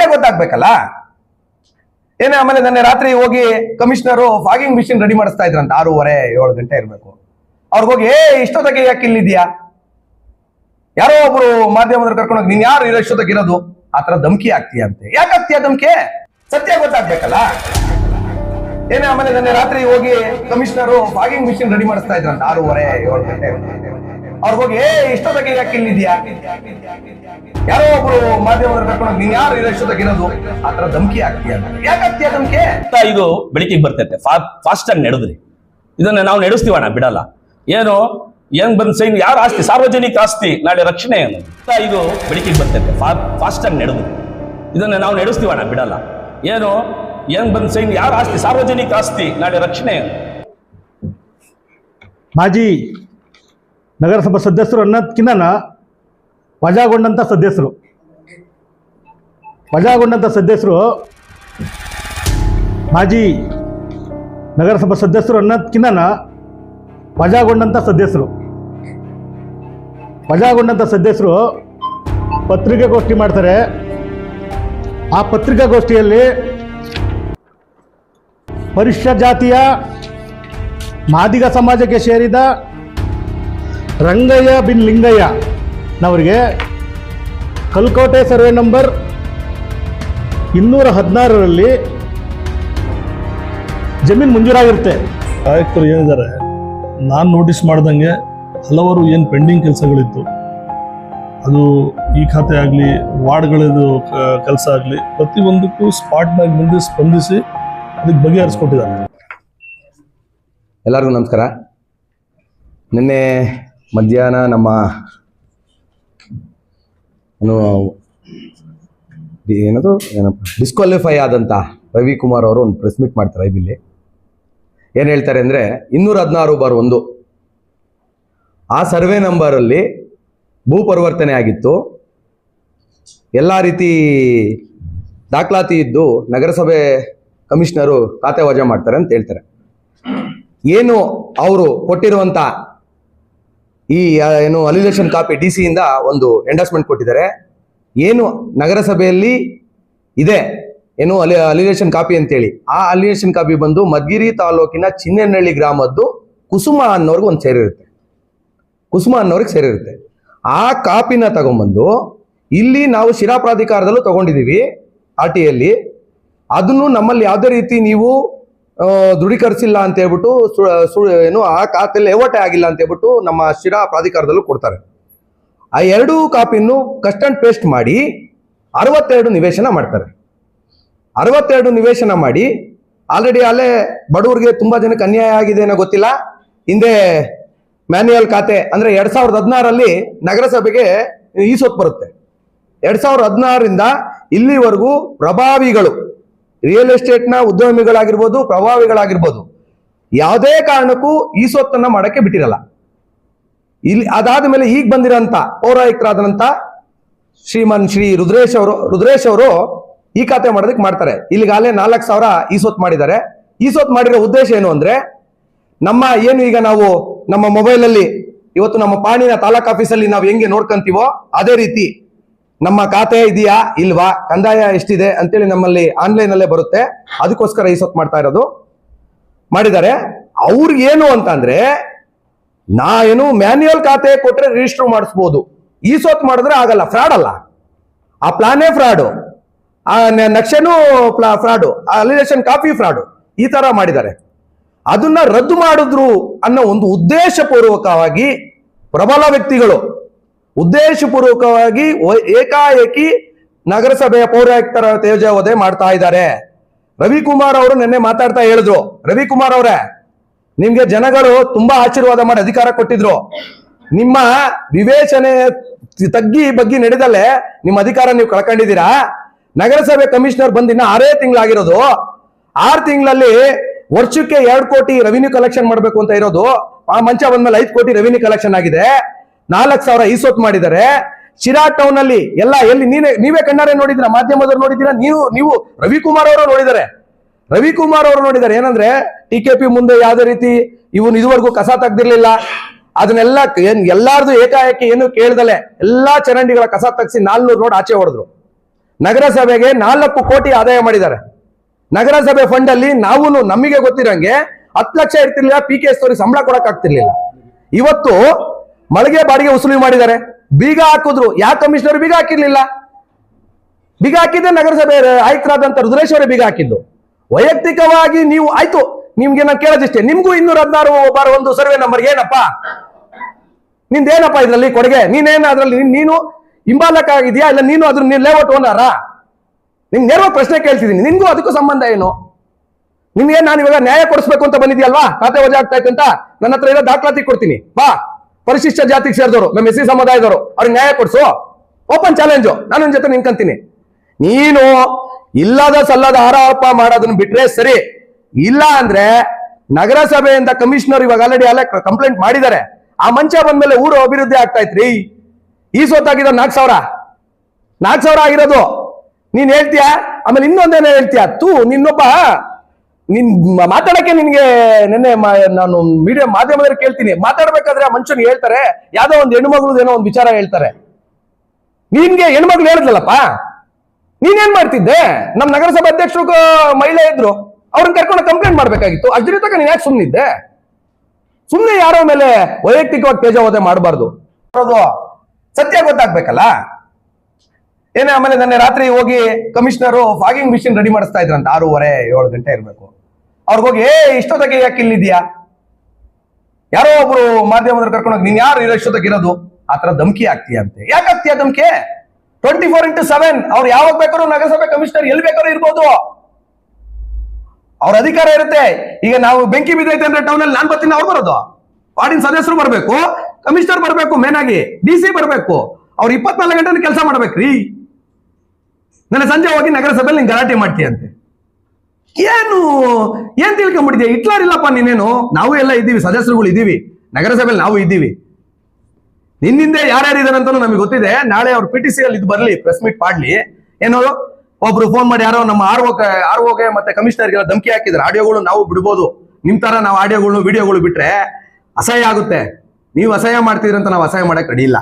ಸತ್ಯ ಗೊತ್ತಾಗ್ಬೇಕಲ್ಲ? ಏನೇ ಆಮೇಲೆ ನನ್ನ ರಾತ್ರಿ ಹೋಗಿ ಕಮಿಷನರು ಫಾಗಿಂಗ್ ಮಿಷಿನ್ ರೆಡಿ ಮಾಡಿಸ್ತಾ ಇದ್ರಂತ ಆರೂವರೆ, ಏಳು ಗಂಟೆ ಇರಬೇಕು. ಅವ್ರಿಗೆ ಹೋಗಿ, ಏ ಇಷ್ಟೊತ್ತಿಗೆ ಯಾಕೆ ಇಲ್ಲಿದ್ಯಾ ಯಾರೋ ಒಬ್ರು ಮಾಧ್ಯಮದಲ್ಲಿ ಕರ್ಕೊಂಡು ಹೋಗಿ ನೀನ್ ಯಾರು ಇರೋ ಇಷ್ಟೊತ್ತಿಗೆ ಇರೋದು? ಆತರ ಧಮಕಿ ಆಗ್ತೀಯ ಅಂತೆ. ಯಾಕೆ ಆಗ್ತೀಯ ಧಮಕಿ? ಸತ್ಯ ಗೊತ್ತಾಗ್ಬೇಕಲ್ಲ? ಏನೇ ಆಮೇಲೆ ನನ್ನ ರಾತ್ರಿ ಹೋಗಿ ಕಮಿಷನರು ಫಾಗಿಂಗ್ ಮಿಷಿನ್ ರೆಡಿ ಮಾಡಿಸ್ತಾ ಇದ್ರಂತ ಆರೂವರೆ, ಏಳು ಗಂಟೆ. ಅವ್ರಿಗೆ ಹೋಗಿ ಏ ಇಷ್ಟೊತ್ತಕ್ಕೆ ಯಾಕೆ ಇಲ್ಲಿದ್ಯಾ ಯಾರೋ ಒಬ್ರು ಮಾಧ್ಯಮದವ್ರು ಕರ್ಕೊಂಡು ನೀನ್ ಯಾರು ಇರೋ ಇಷ್ಟೊತ್ತಿಗೆ ಆ ಆತರ ಧಮಕಿ ಆಗ್ತೀಯ ಯಾಕಾಗ್ತೀಯ ಧಮಕಿ? ಇದು ಬೆಳಿಗ್ಗೆ ಬರ್ತೈತೆ. ಫಾಸ್ಟ್ ಆಗಿ ನಡೆದ್ರಿ. ಇದನ್ನ ನಾವು ನಡೆಸ್ತೀವಣ್ಣ ಬಿಡಲ್ಲ. ಏನು ಏನ್ ಬಂದ್ ಸೈನ್ ಯಾರ ಆಸ್ತಿ? ಸಾರ್ವಜನಿಕ ಆಸ್ತಿ ನಾಳೆ ರಕ್ಷಣೆ ಏನು ಅಂತ ಇದು ಬೆಳಕಿಗೆ ಬರ್ತೈತೆ. ಫಾಸ್ಟ್ ಆಗಿ ನಡೆದ್ರಿ. ಇದನ್ನ ನಾವು ನಡೆಸ್ತೀವಣ್ಣ ಬಿಡಲ್ಲ. ಏನು ಏನ್ ಬಂದ್ ಸೈನ್ ಯಾರ ಆಸ್ತಿ? ಸಾರ್ವಜನಿಕ ಆಸ್ತಿ ನಾಳೆ ರಕ್ಷಣೆ ಏನು ಮಾಜಿ ನಗರಸಭಾ ಸದಸ್ಯರು ಅನ್ನೋದಕ್ಕಿಂತ ವಜಾಗೊಂಡಂಥ ಸದಸ್ಯರು. ವಜಾಗೊಂಡಂಥ ಸದಸ್ಯರು ಮಾಜಿ ನಗರಸಭಾ ಸದಸ್ಯರು ಅನ್ನೋದಕ್ಕಿಂತ ವಜಾಗೊಂಡಂಥ ಸದಸ್ಯರು. ವಜಾಗೊಂಡಂಥ ಸದಸ್ಯರು ಪತ್ರಿಕಾಗೋಷ್ಠಿ ಮಾಡ್ತಾರೆ. ಆ ಪತ್ರಿಕಾಗೋಷ್ಠಿಯಲ್ಲಿ ಪರಿಷ್ಠ ಜಾತಿಯ ಮಾದಿಗ ಸಮಾಜಕ್ಕೆ ಸೇರಿದ ರಂಗಯ್ಯ ಬಿನ್ ಲಿಂಗಯ್ಯ. ನವರಿಗೆ ಕಲ್ಕೋಟೆ ಸರ್ವೆ ನಂಬರ್ ಇನ್ನೂರ ಹದಿನಾರರಲ್ಲಿ ಜಮೀನು ಮಂಜೂರಾಗಿರುತ್ತೆ. ಆಯುಕ್ತರು ಏನಿದ್ದಾರೆ ನಾನು ನೋಟಿಸ್ ಮಾಡ್ದಂಗೆ ಹಲವಾರು ಏನು ಪೆಂಡಿಂಗ್ ಕೆಲಸಗಳಿತ್ತು. ಅದು ಈ ಖಾತೆ ಆಗಲಿ ವಾರ್ಡ್ಗಳದ್ದು ಕೆಲಸ ಆಗಲಿ ಪ್ರತಿಯೊಂದಕ್ಕೂ ಸ್ಪಾಟ್ನಾಗಿ ಮುಂದೆ ಸ್ಪಂದಿಸಿ ಅದಕ್ಕೆ ಬಗೆಹರಿಸ್ಕೊಟ್ಟಿದ್ದಾರೆ. ಎಲ್ಲರಿಗೂ ನಮಸ್ಕಾರ. ನಿನ್ನೆ ಮಧ್ಯಾಹ್ನ ನಮ್ಮ ಏನು, ಏನದು, ಏನಪ್ಪ ಡಿಸ್ಕ್ವಾಲಿಫೈ ಆದಂಥ ರವಿಕುಮಾರ್ ಅವರು ಒಂದು ಪ್ರೆಸ್ ಮೀಟ್ ಮಾಡ್ತಾರೆ ಇಲ್ಲಿ ಏನು ಹೇಳ್ತಾರೆ ಅಂದರೆ, ಇನ್ನೂರ ಹದಿನಾರು ಬಾರ್ ಒಂದು. ಆ ಸರ್ವೆ ನಂಬರಲ್ಲಿ ಭೂ ಪರಿವರ್ತನೆ ಆಗಿತ್ತು. ಎಲ್ಲ ರೀತಿ ದಾಖಲಾತಿ ಇದ್ದು ನಗರಸಭೆ ಕಮಿಷನರು ಖಾತೆ ವಜಾ ಮಾಡ್ತಾರೆ ಅಂತ ಹೇಳ್ತಾರೆ. ಏನು ಅವರು ಕೊಟ್ಟಿರುವಂತ ಈ ಏನು ಅಲಿಲೇಷನ್ ಕಾಪಿ ಡಿ ಸಿಯಿಂದ ಒಂದು ಎಂಡರ್ಸ್ಮೆಂಟ್ ಕೊಟ್ಟಿದ್ದಾರೆ. ಏನು ನಗರಸಭೆಯಲ್ಲಿ ಇದೆ, ಏನು ಅಲಿ ಅಲಿಲೇಷನ್ ಕಾಪಿ ಅಂತೇಳಿ. ಆ ಅಲಿಲೇಷನ್ ಕಾಪಿ ಬಂದು ಮದ್ಗಿರಿ ತಾಲೂಕಿನ ಚಿನ್ನೆನಹಳ್ಳಿ ಗ್ರಾಮದ್ದು ಕುಸುಮ ಅನ್ನೋರ್ಗು ಒಂದು ಸೇರಿರುತ್ತೆ. ಕುಸುಮ ಅನ್ನೋರಿಗೆ ಸೇರಿರುತ್ತೆ. ಆ ಕಾಪಿನ ತಗೊಂಬಂದು ಇಲ್ಲಿ ನಾವು ಶಿರಾ ಪ್ರಾಧಿಕಾರದಲ್ಲೂ ತಗೊಂಡಿದ್ದೀವಿ ಆರ್ ಟಿಯಲ್ಲಿ ಅದನ್ನು ನಮ್ಮಲ್ಲಿ ಯಾವುದೇ ರೀತಿ ನೀವು ದೃಢೀಕರಿಸಿಲ್ಲ ಅಂತ ಹೇಳ್ಬಿಟ್ಟು ಏನು, ಆ ಖಾತೆಯಲ್ಲಿ ಲೇವಟೆ ಆಗಿಲ್ಲ ಅಂತ ಹೇಳ್ಬಿಟ್ಟು ನಮ್ಮ ಶಿರಾ ಪ್ರಾಧಿಕಾರದಲ್ಲೂ ಕೊಡ್ತಾರೆ. ಆ ಎರಡೂ ಕಾಪಿಯನ್ನು ಕಸ್ಟ್ ಅಂಡ್ ಪೇಸ್ಟ್ ಮಾಡಿ ಅರವತ್ತೆರಡು ನಿವೇಶನ ಮಾಡ್ತಾರೆ. ಅರವತ್ತೆರಡು ನಿವೇಶನ ಮಾಡಿ ಆಲ್ರೆಡಿ ಅಲ್ಲೇ ಬಡವರಿಗೆ ತುಂಬ ಜನಕ್ಕೆ ಅನ್ಯಾಯ ಆಗಿದೆ ಏನೋ ಗೊತ್ತಿಲ್ಲ. ಹಿಂದೆ ಮ್ಯಾನ್ಯುಯಲ್ ಖಾತೆ ಅಂದ್ರೆ ಎರಡು ಸಾವಿರದ ಹದಿನಾರಲ್ಲಿ ನಗರಸಭೆಗೆ ಈ ಸೊತ್ತು ಬರುತ್ತೆ. ಎರಡು ಸಾವಿರದ ಹದಿನಾರರಿಂದ ಇಲ್ಲಿವರೆಗೂ ಪ್ರಭಾವಿಗಳು ರಿಯಲ್ ಎಸ್ಟೇಟ್ನ ಉದ್ಯಮಿಗಳಾಗಿರ್ಬೋದು, ಪ್ರಭಾವಿಗಳಾಗಿರ್ಬೋದು, ಯಾವುದೇ ಕಾರಣಕ್ಕೂ ಈ ಸೊತ್ತನ್ನ ಮಾಡಕ್ಕೆ ಬಿಟ್ಟಿರಲ್ಲ. ಇಲ್ಲಿ ಅದಾದ ಮೇಲೆ ಈಗ ಬಂದಿರೋಂಥ ಪೌರಾಯುಕ್ತರಾದಂಥ ಶ್ರೀಮನ್ ಶ್ರೀ ರುದ್ರೇಶ್ ಅವರು ರುದ್ರೇಶ್ ಅವರು ಈ ಖಾತೆ ಮಾಡೋದಕ್ಕೆ ಮಾಡ್ತಾರೆ. ಇಲ್ಲಿಗಾಲೇ ನಾಲ್ಕು ಸಾವಿರ ಈ ಸೊತ್ತು ಮಾಡಿದ್ದಾರೆ. ಈ ಸೊತ್ತು ಮಾಡಿರೋ ಉದ್ದೇಶ ಏನು ಅಂದ್ರೆ, ನಮ್ಮ ಏನು ಈಗ ನಾವು ನಮ್ಮ ಮೊಬೈಲ್ ಅಲ್ಲಿ ಇವತ್ತು ನಮ್ಮ ಪಾಣಿನ ತಾಲೂಕ್ ಆಫೀಸಲ್ಲಿ ನಾವು ಹೆಂಗೆ ನೋಡ್ಕೊಂತೀವೋ ಅದೇ ರೀತಿ ನಮ್ಮ ಖಾತೆ ಇದೆಯಾ? ಇಲ್ವಾ? ಕಂದಾಯ ಎಷ್ಟಿದೆ ಅಂತೇಳಿ ನಮ್ಮಲ್ಲಿ ಆನ್ಲೈನ್ ಅಲ್ಲೇ ಬರುತ್ತೆ. ಅದಕ್ಕೋಸ್ಕರ ಈ ಸೊತ್ತು ಮಾಡ್ತಾ ಇರೋದು. ಮಾಡಿದ್ದಾರೆ. ಅವ್ರಿಗೇನು ಅಂತ ಅಂದ್ರೆ ನಾ ಏನು ಮ್ಯಾನ್ಯುಯಲ್ ಖಾತೆ ಕೊಟ್ರೆ ರಿಜಿಸ್ಟರ್ ಮಾಡಿಸ್ಬೋದು. ಈ ಸೊತ್ತು ಮಾಡಿದ್ರೆ ಆಗಲ್ಲ. ಫ್ರಾಡ್ ಅಲ್ಲ. ಆ ಪ್ಲಾನೇ ಫ್ರಾಡು ಆ ನಕ್ಷೆನು ನಕ್ಷೆನೂ ಫ್ರಾಡು ಆ ಅಲಿನೇಷನ್ ಕಾಪಿ ಫ್ರಾಡು ಈ ತರ ಮಾಡಿದ್ದಾರೆ. ಅದನ್ನ ರದ್ದು ಮಾಡಿದ್ರು ಅನ್ನೋ ಒಂದು ಉದ್ದೇಶಪೂರ್ವಕವಾಗಿ ಪ್ರಬಲ ವ್ಯಕ್ತಿಗಳು ಉದ್ದೇಶಪೂರ್ವಕವಾಗಿ ಏಕಾಏಕಿ ನಗರಸಭೆಯ ಪೌರಾಯುಕ್ತರ ತೇಜೋವಧೆ ಮಾಡ್ತಾ ಇದ್ದಾರೆ. ರವಿಕುಮಾರ್ ಅವರು ನಿನ್ನೆ ಮಾತಾಡ್ತಾ ಹೇಳಿದ್ರು. ರವಿಕುಮಾರ್ ಅವರೇ, ನಿಮ್ಗೆ ಜನಗಳು ತುಂಬಾ ಆಶೀರ್ವಾದ ಮಾಡಿ ಅಧಿಕಾರ ಕೊಟ್ಟಿದ್ರು. ನಿಮ್ಮ ವಿವೇಚನೆ ತಗ್ಗಿ ಬಗ್ಗಿ ನಡೆದಲ್ಲೇ ನಿಮ್ಮ ಅಧಿಕಾರ ನೀವು ಕಳ್ಕೊಂಡಿದ್ದೀರಾ? ನಗರಸಭೆ ಕಮಿಷನರ್ ಬಂದಿನ ಆರೇ ತಿಂಗಳಾಗಿರೋದು. ಆರು ತಿಂಗಳಲ್ಲಿ ವರ್ಷಕ್ಕೆ ಎರಡು ಕೋಟಿ ರೆವಿನ್ಯೂ ಕಲೆಕ್ಷನ್ ಮಾಡಬೇಕು ಅಂತ ಇರೋದು. ಆ ಮಂಚ ಬಂದ್ಮೇಲೆ ಐದು ಕೋಟಿ ರೆವಿನ್ಯೂ ಕಲೆಕ್ಷನ್ ಆಗಿದೆ. ನಾಲ್ಕು ಸಾವಿರ ಈಸೋತ್ ಮಾಡಿದರೆ ಶಿರಾ ಟೌನ್ ಅಲ್ಲಿ ಎಲ್ಲ ಎಲ್ಲಿ ನೀನೇ, ನೀವೇ ಕಣ್ಣಾರೆ ನೋಡಿದಿರ ಮಾಧ್ಯಮದವ್ರು ನೋಡಿದ್ದೀರಾ? ನೀವು ನೀವು ರವಿಕುಮಾರ್ ಅವರು ನೋಡಿದ್ದಾರೆ. ರವಿಕುಮಾರ್ ಅವರು ನೋಡಿದ್ದಾರೆ. ಏನಂದ್ರೆ ಟಿ ಕೆ ಪಿ ಮುಂದೆ ಯಾವುದೇ ರೀತಿ ಇವನು ಇದುವರೆಗೂ ಕಸ ತೆಗ್ದಿರ್ಲಿಲ್ಲ. ಅದನ್ನೆಲ್ಲ ಏನ್ ಎಲ್ಲಾರ್ದು ಏಕಾಏಕಿ ಏನು ಕೇಳ್ದಲೆ. ಎಲ್ಲಾ ಚರಂಡಿಗಳ ಕಸ ತಗ್ಸಿ ನಾಲ್ನೂರು ರೋಡ್ ಆಚೆ ಹೊಡೆದ್ರು. ನಗರಸಭೆಗೆ ನಾಲ್ಕು ಕೋಟಿ ಆದಾಯ ಮಾಡಿದ್ದಾರೆ. ನಗರಸಭೆ ಫಂಡ್ ಅಲ್ಲಿ ನಾವು ನಮಗೆ ಗೊತ್ತಿರಂಗೆ ಹತ್ತು ಲಕ್ಷ ಇರ್ತಿರ್ಲಿಲ್ಲ ಪಿ ಕೆ ಎಸ್ ಸಂಬಳ ಕೊಡಕ್ ಆಗ್ತಿರ್ಲಿಲ್ಲ ಇವತ್ತು ಮಳಿಗೆ ಬಾಡಿಗೆ ವಸೂಲಿ ಮಾಡಿದ್ದಾರೆ. ಬೀಗ ಹಾಕಿದ್ರು. ಯಾವ ಕಮಿಷನರ್ ಬೀಗ ಹಾಕಿರ್ಲಿಲ್ಲ? ಬೀಗ ಹಾಕಿದ್ದೆ ನಗರಸಭೆ ಆಯುಕ್ತರಾದಂತ ರುದ್ರೇಶ್ವರ ಬೀಗ ಹಾಕಿದ್ದು. ವೈಯಕ್ತಿಕವಾಗಿ ನೀವು, ಆಯ್ತು, ನಿಮ್ಗೆ ನಾನು ಕೇಳೋದಿಷ್ಟೇ ನಿಮ್ಗೂ ಇನ್ನೂರ ಹದಿನಾರು ಬಾರ ಒಂದು ಸರ್ವೆ ನಂಬರ್ ಏನಪ್ಪ? ನಿಂದೇನಪ್ಪ ಇದ್ರಲ್ಲಿ ಕೊಡುಗೆ? ನೀನೇನ ಅದ್ರಲ್ಲಿ, ನೀನ್- ಹಿಂಬಾಲಕ ಆಗಿದ್ಯಾ ಇಲ್ಲ ನೀನು ಅದ್ರ, ನೀನ್ ಲೇಔಟ್ ಓನರ ನಿಮ್ಗೆ ನೇರವಾಗಿ ಪ್ರಶ್ನೆ ಕೇಳ್ತಿದ್ದೀನಿ. ನಿನ್ಗೂ ಅದಕ್ಕೂ ಸಂಬಂಧ ಏನು? ನಿಮ್ಗೆ ನಾನು ಇವಾಗ ನ್ಯಾಯ ಕೊಡಿಸ್ಬೇಕು ಅಂತ ಬಂದಿದ್ಯಲ್ವಾ? ಖಾತೆ ವಜಾ ಆಗ್ತಾ ಇತ್ತು ಅಂತ? ನನ್ನ ಹತ್ರ ಇರೋ ದಾಖಲಾತಿ ಕೊಡ್ತೀನಿ. ಬಾ. ಪರಿಶಿಷ್ಟ ಜಾತಿಗೆ ಸೇರಿದವರು, ನಮ್ಮ ಎಸ್ ಸಿ ಸಮುದಾಯದವರು, ಅವ್ರಿಗೆ ನ್ಯಾಯ ಕೊಡಿಸು. ಓಪನ್ ಚಾಲೆಂಜು ನಾನು ನಿನ್ ಜೊತೆ ನಿನ್ಕಂತೀನಿ ನೀನು ಇಲ್ಲದ ಸಲ್ಲದ ಆರೋಪ ಮಾಡೋದನ್ನ ಬಿಟ್ರೆ ಸರಿ. ಇಲ್ಲ ಅಂದ್ರೆ ನಗರಸಭೆಯಿಂದ ಕಮಿಷನರ್ ಇವಾಗ ಆಲ್ರೆಡಿ ಅಲ್ಲೇ ಕಂಪ್ಲೇಂಟ್ ಮಾಡಿದ್ದಾರೆ. ಆ ಮಂಚ ಬಂದ್ಮೇಲೆ ಊರು ಅಭಿವೃದ್ಧಿ ಆಗ್ತಾ ಇತ್ರಿ. ಈ ಸೊತ್ತಾಗಿರೋ ನಾಲ್ಕು ಸಾವಿರ. ನಾಲ್ಕು ಸಾವಿರ ಆಗಿರೋದು. ನೀನ್ ಹೇಳ್ತೀಯಾ? ಆಮೇಲೆ ಇನ್ನೊಂದೇನೋ ಹೇಳ್ತೀಯಾ? ತೂ, ನಿನ್ನೊಬ್ಬ ನಿನ್ ಮಾತಾಡಕ್ಕೆ ನಿನ್ಗೆ ನಿನ್ನೆ ನಾನು ಮೀಡಿಯಾ ಮಾಧ್ಯಮದಲ್ಲಿ ಕೇಳ್ತೀನಿ. ಮಾತಾಡ್ಬೇಕಾದ್ರೆ ಆ ಮನುಷ್ಯನ್ ಹೇಳ್ತಾರೆ, ಯಾವ್ದೋ ಒಂದು ಹೆಣ್ಮಗಳು ಏನೋ ಒಂದು ವಿಚಾರ ಹೇಳ್ತಾರೆ. ನಿನ್ಗೆ ಹೆಣ್ಮಗ್ಳು ಹೇಳಿದ್ಲಲ್ಲಪ್ಪ? ನೀನೇನ್ ಮಾಡ್ತಿದ್ದೆ? ನಮ್ ನಗರಸಭಾ ಅಧ್ಯಕ್ಷರು ಮಹಿಳೆ ಇದ್ರು, ಅವ್ರನ್ನ ಕರ್ಕೊಂಡು ಕಂಪ್ಲೇಂಟ್ ಮಾಡ್ಬೇಕಾಗಿತ್ತು. ಅದ್ರ ತನಕ ನೀನ್ ಯಾಕೆ ಸುಮ್ಮನಿದ್ದೆ ಸುಮ್ಮನೆ ಯಾರೋ ಮೇಲೆ ವೈಯಕ್ತಿಕವಾಗಿ ತೇಜಾವಧೆ ಮಾಡಬಾರ್ದು. ಸತ್ಯ ಗೊತ್ತಾಗ್ಬೇಕಲ್ಲ? ಏನೇ ಆಮೇಲೆ ನೆನ್ನೆ ರಾತ್ರಿ ಹೋಗಿ ಕಮಿಷನರು ಫಾಗಿಂಗ್ ಮಿಷಿನ್ ರೆಡಿ ಮಾಡಿಸ್ತಾ ಇದ್ರಂತ, ಆರೂವರೆ, ಏಳು ಗಂಟೆ ಇರಬೇಕು. ಅವ್ರಿಗೋಗಿ ಏ, ಇಷ್ಟೊತ್ತಕ್ಕೆ ಯಾಕೆ ಇಲ್ಲಿದ್ಯಾ ಯಾರೋ ಒಬ್ರು ಮಾಧ್ಯಮದವ್ರು ಕರ್ಕೊಂಡೋಗಿ ನೀನ್ ಯಾರು ಇರೋ ಇಷ್ಟೊತ್ತಿಗೆ ಇರೋದು? ಆತರ ತರ ಧಮಕಿ ಆಗ್ತೀಯ ಅಂತೆ ಯಾಕೆ ಆಗ್ತೀಯ ಧಮಕಿ? ಟ್ವೆಂಟಿ ಫೋರ್ ಇಂಟು ಸೆವೆನ್ ಅವ್ರು ಯಾವಾಗ ಬೇಕಾದ್ರೂ ನಗರಸಭೆ ಕಮಿಷನರ್ ಎಲ್ಲಿ ಬೇಕಾದ್ರೂ ಇರ್ಬೋದು. ಅವ್ರ ಅಧಿಕಾರ ಇರುತ್ತೆ. ಈಗ ನಾವು ಬೆಂಕಿ ಬಿದ್ದೈತೆ ಅಂದ್ರೆ ಟೌನ್ ಅಲ್ಲಿ ನಾನ್ ಬರ್ತೀನಿ, ಅವ್ರು ಬರೋದು. ವಾರ್ಡಿನ ಸದಸ್ಯರು ಬರಬೇಕು ಕಮಿಷನರ್ ಬರಬೇಕು ಮೇನ್ ಆಗಿ ಡಿ ಸಿ ಬರಬೇಕು. ಅವ್ರು ಇಪ್ಪತ್ನಾಲ್ಕು ಗಂಟೆ ಕೆಲಸ ಮಾಡ್ಬೇಕ್ರಿ. ನನ್ನ ಸಂಜೆ ಹೋಗಿ ನಗರಸಭೆಯಲ್ಲಿ ನೀನ್ ಗಲಾಟೆ ಮಾಡ್ತೀಯಂತೆ. ಏನು? ಏನ್ ತಿಳ್ಕೊಂಡ್ಬಿಟ್ಟಿದ್ಯಾ? ಹಿಟ್ಲರ್ ಇಲ್ಲಪ್ಪ ನೀನೇನು? ನಾವು ಎಲ್ಲ ಇದ್ದೀವಿ ಸದಸ್ಯರುಗಳು ಇದ್ದೀವಿ. ನಗರಸಭೆಯಲ್ಲಿ ನಾವು ಇದ್ದೀವಿ. ನಿನ್ನಿಂದೆ ಯಾರ್ಯಾರು ಇದಾರೆ ಅಂತ ನಮಗೆ ಗೊತ್ತಿದೆ. ನಾಳೆ ಅವ್ರು ಪಿ ಟಿ ಸಿ ಅಲ್ಲಿ ಇದು ಬರ್ಲಿ ಪ್ರೆಸ್ ಮೀಟ್ ಮಾಡ್ಲಿ. ಏನೋ? ಒಬ್ರು ಫೋನ್ ಮಾಡಿ ಯಾರೋ ನಮ್ಮ ಆರ್ ಓ ಆರ್ ಓಗೆ ಮತ್ತೆ ಕಮಿಷನರ್ಗೆಲ್ಲ ಧಮಕಿ ಹಾಕಿದ್ರೆ ಆಡಿಯೋಗಳು ನಾವು ಬಿಡ್ಬೋದು. ನಿಮ್ ತರ ನಾವು ಆಡಿಯೋಗಳು ವಿಡಿಯೋಗಳು ಬಿಟ್ರೆ ಅಸಹ್ಯ ಆಗುತ್ತೆ. ನೀವು ಅಸಹ್ಯ ಅಂತ ನಾವು ಅಸಹ್ಯ ಮಾಡಕ್ ರೆಡಿ ಇಲ್ಲ.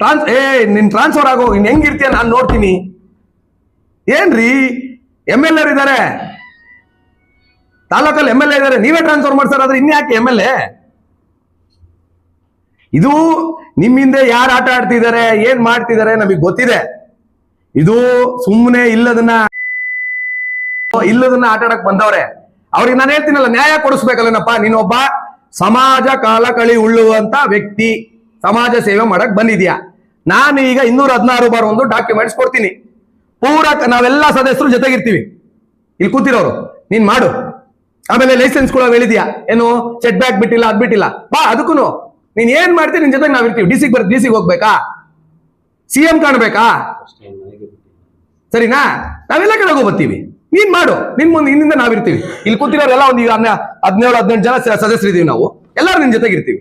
ಟ್ರಾನ್ಸ್ ಏ ನಿನ್ ಟ್ರಾನ್ಸ್ಫರ್ ಆಗೋ ಇನ್ ಹೆಂಗಿರ್ತೀಯ ನಾನು ನೋಡ್ತೀನಿ. ಏನ್ರಿ? ಎಂ ಎಲ್ ಎರ್ ಇದಾರೆ. ತಾಲೂಕಲ್ಲಿ ಎಂ ಎಲ್ ಎ ಇದಾರೆ. ನೀವೇ ಟ್ರಾನ್ಸ್ಫರ್ ಮಾಡ್ಸಾರಾದ್ರೆ ಇನ್ಯಾಕೆ ಎಂ ಎಲ್ ಎ ಇದು ನಿಮ್ಮಿಂದ ಯಾರು ಆಟ ಆಡ್ತಿದ್ದಾರೆ ಏನ್ ಮಾಡ್ತಿದ್ದಾರೆ ನಮಗೆ ಗೊತ್ತಿದೆ. ಇದು ಸುಮ್ಮನೆ ಇಲ್ಲದನ್ನ ಇಲ್ಲದನ್ನ ಆಟ ಆಡಕ್ ಬಂದವ್ರೆ. ಅವ್ರಿಗೆ ನಾನು ಹೇಳ್ತೀನಲ್ಲ, ನ್ಯಾಯ ಕೊಡಿಸ್ಬೇಕಲ್ಲನಪ್ಪ. ನೀನೊಬ್ಬ ಸಮಾಜ ಕಾಲಕಳಿ ಉಳ್ಳುವಂತ ವ್ಯಕ್ತಿ. ಸಮಾಜ ಸೇವೆ ಮಾಡಕ್ ಬಂದಿದ್ಯಾ? ನಾನು ಈಗ ಇನ್ನೂರ ಹದಿನಾರು ಬಾರ್ ಒಂದು ಡಾಕ್ಯುಮೆಂಟ್ಸ್ ಕೊಡ್ತೀನಿ. ಪೂರ ನಾವೆಲ್ಲ ಸದಸ್ಯರು ಜೊತೆಗಿರ್ತೀವಿ. ಇಲ್ಲಿ ಕೂತಿರೋರು, ನೀನ್ ಮಾಡು. ಆಮೇಲೆ ಲೈಸೆನ್ಸ್ ಕೂಡ ಹೇಳಿದ್ಯಾ? ಏನು ಸೆಟ್ ಬ್ಯಾಕ್ ಬಿಟ್ಟಿಲ್ಲ, ಅದ್ ಬಿಟ್ಟಿಲ್ಲ. ಬಾ ಅದಕ್ಕೂ ನೀನ್ ಏನ್ ಮಾಡ್ತೀನಿ ನಿನ್ ಜೊತೆಗೆ ನಾವಿರ್ತೀವಿ. ಡಿ ಸಿಗ್ ಬರ್ ಡಿ ಸಿಗ್ ಹೋಗ್ಬೇಕಾ? ಸಿ ಎಂ ಕಾಣ್ಬೇಕಾ? ಸರಿನಾ? ನಾವೆಲ್ಲ ಕಡೆಗೂ ಬರ್ತೀವಿ. ನೀನ್ ಮಾಡು. ನಿನ್ ಮುಂದೆ ಹಿಂದಿಂದ ನಾವಿರ್ತೀವಿ. ಇಲ್ಲಿ ಕೂತಿರೋರೆಲ್ಲ ಒಂದು ಈಗ ಹದಿನೇಳು, ಹದಿನೆಂಟು ಜನ ಸದಸ್ಯರು ಸದಸ್ಯರಿದ್ದೀವಿ ನಾವು. ಎಲ್ಲರೂ ನಿನ್ ಜೊತೆಗಿರ್ತೀವಿ.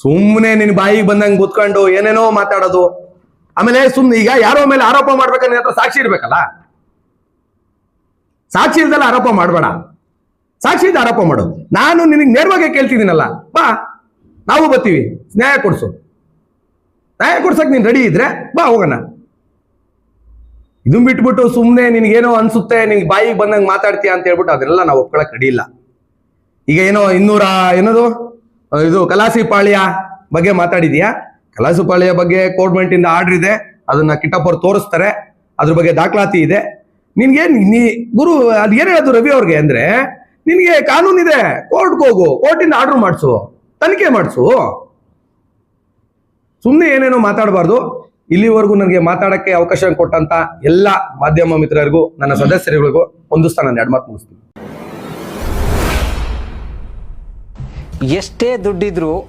ಸುಮ್ಮನೆ ನಿನ್ ಬಾಯಿಗೆ ಬಂದಂಗೆ ಕೂತ್ಕೊಂಡು ಏನೇನೋ ಮಾತಾಡೋದು. ಆಮೇಲೆ ಸುಮ್ನೆ ಈಗ ಯಾರೋ ಮೇಲೆ ಆರೋಪ ಮಾಡ್ಬೇಕಂದ್ರೆ ಹತ್ರ ಸಾಕ್ಷಿ ಇರ್ಬೇಕಲ್ಲ? ಸಾಕ್ಷಿ ಇಲ್ದಲ್ಲ ಆರೋಪ ಮಾಡಬೇಡ. ಸಾಕ್ಷಿ ಇದ್ದ ಆರೋಪ ಮಾಡು. ನಾನು ನಿನಗೆ ನೇರವಾಗಿ ಕೇಳ್ತಿದ್ದೀನಲ್ಲ, ಬಾ. ನಾವು ಬರ್ತೀವಿ. ನ್ಯಾಯ ಕೊಡ್ಸು. ನ್ಯಾಯ ಕೊಡ್ಸಕ್ ನೀನ್ ರೆಡಿ ಇದ್ರೆ ಬಾ, ಹೋಗೋಣ. ಇದನ್ ಬಿಟ್ಬಿಟ್ಟು ಸುಮ್ಮನೆ ನಿನಗೇನೋ ಅನ್ಸುತ್ತೆ ನಿನ್ಗೆ ಬಾಯಿಗೆ ಬಂದಂಗೆ ಮಾತಾಡ್ತೀಯ ಅಂತ ಹೇಳ್ಬಿಟ್ಟು ಅದನ್ನೆಲ್ಲ ನಾವು ಒಪ್ಕೊಳಕ್ ರೆಡಿ ಇಲ್ಲ. ಈಗ ಏನೋ ಇನ್ನೂರ, ಏನದು? ಇದು ಕಲಾಸಿ ಪಾಳ್ಯ ಬಗ್ಗೆ ಮಾತಾಡಿದ್ಯಾ? ಕಲಾಸಿ ಪಾಳ್ಯ ಬಗ್ಗೆ ಕೋರ್ಟ್ಮೆಂಟ್ ಇಂದ ಆರ್ಡರ್ ಇದೆ. ಅದನ್ನ ಕಿಟ್ಟಪ್ಪರು ತೋರಿಸ್ತಾರೆ. ಅದ್ರ ಬಗ್ಗೆ ದಾಖಲಾತಿ ಇದೆ. ನಿನ್ಗೆ ನೀ ಗುರು, ಅದ್ ಏನ್ ಹೇಳೋದು ರವಿ ಅವ್ರಿಗೆ ಅಂದ್ರೆ, ನಿನ್ಗೆ ಕಾನೂನಿದೆ ಕೋರ್ಟ್ಗೆ ಹೋಗು. ಕೋರ್ಟಿಂದ ಆರ್ಡರ್ ಮಾಡಿಸು. ತನಿಖೆ ಮಾಡಿಸು. ಸುಮ್ಮನೆ ಏನೇನೋ ಮಾತಾಡಬಾರ್ದು. ಇಲ್ಲಿವರೆಗೂ ನನಗೆ ಮಾತಾಡಕ್ಕೆ ಅವಕಾಶ ಕೊಟ್ಟಂತ ಎಲ್ಲ ಮಾಧ್ಯಮ ಮಿತ್ರರಿಗೂ, ನನ್ನ ಸದಸ್ಯರಿಗಳಿಗೂ ಒಂದು ನಾನು ಎರಡು ಮಾತು ಮುಗಿಸ್ತೀನಿ. ಎಷ್ಟೇ ದುಡ್ಡಿದ್ರೂ